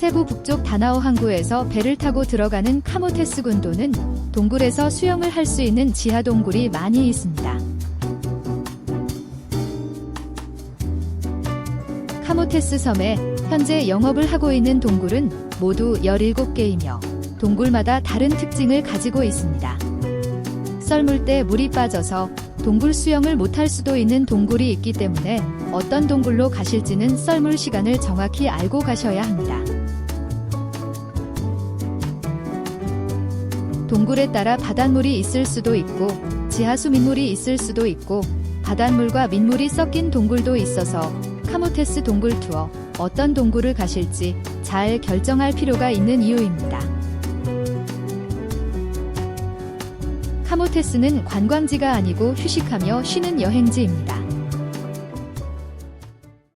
세부 북쪽 다나오 항구에서 배를 타고 들어가는 카모테스 군도는 동굴에서 수영을 할 수 있는 지하 동굴이 많이 있습니다. 카모테스 섬에 현재 영업을 하고 있는 동굴은 모두 17개이며 동굴마다 다른 특징을 가지고 있습니다. 썰물 때 물이 빠져서 동굴 수영을 못할 수도 있는 동굴이 있기 때문에 어떤 동굴로 가실지는 썰물 시간을 정확히 알고 가셔야 합니다. 동굴에 따라 바닷물이 있을 수도 있고 지하수 민물이 있을 수도 있고 바닷물과 민물이 섞인 동굴도 있어서 카모테스 동굴 투어 어떤 동굴을 가실지 잘 결정할 필요가 있는 이유입니다. 카모테스는 관광지가 아니고 휴식하며 쉬는 여행지입니다.